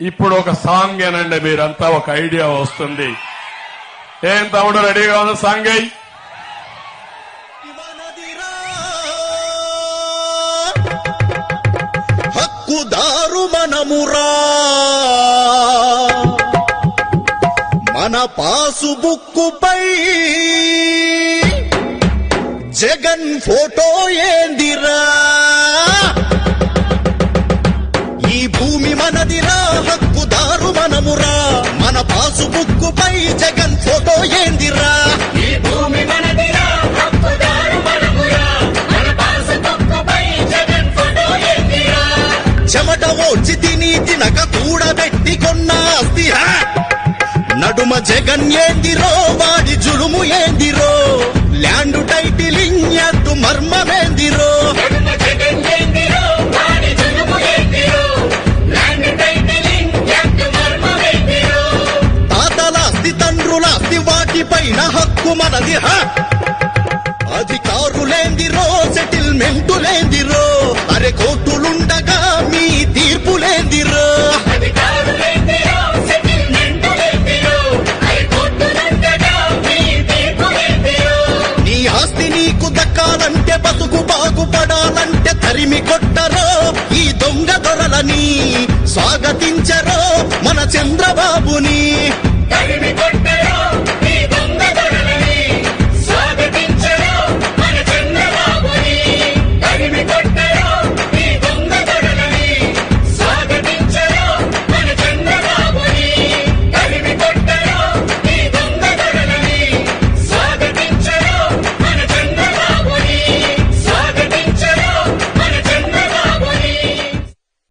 ఇప్పుడు ఒక సాంగ్ ఏనండి మీరంతా ఒక ఐడియా వస్తుంది. ఏం తమ్ముడు రెడీగా ఉంది సాంగ్ హక్కుదారు మనమురా. మన పాసు బుక్కుపై జగన్ ఫోటో ఏందిరా? బుక్కుపై జగన్ ఫోటో ఏందిరా? ఈ భూమి మనదిరా హక్కుదారు మనమురా మన పాసు తొక్కుపై జగన్ ఫోటో ఏందిరా? చెమట ఓడ్చి తిని తినక కూడబెట్టి కొన్న ఆస్తి హా! నడుమ జగన్ ఏందిరో వాడి జులుము ఏందిరో? వాటిపైన హక్కు మనది హా! అధికారులేందిరో సెటిల్మెంటులేందిరో అరే కోర్టులుండగా మీ మీ తీర్పులేందిరో నీ ఆస్తి నీకు దక్కాలంటే బతుకు బాగుపడాలంటే తరిమి కొట్టరో. ఈ దొంగ దొరలని స్వాగతించరో మన చంద్రబాబుని.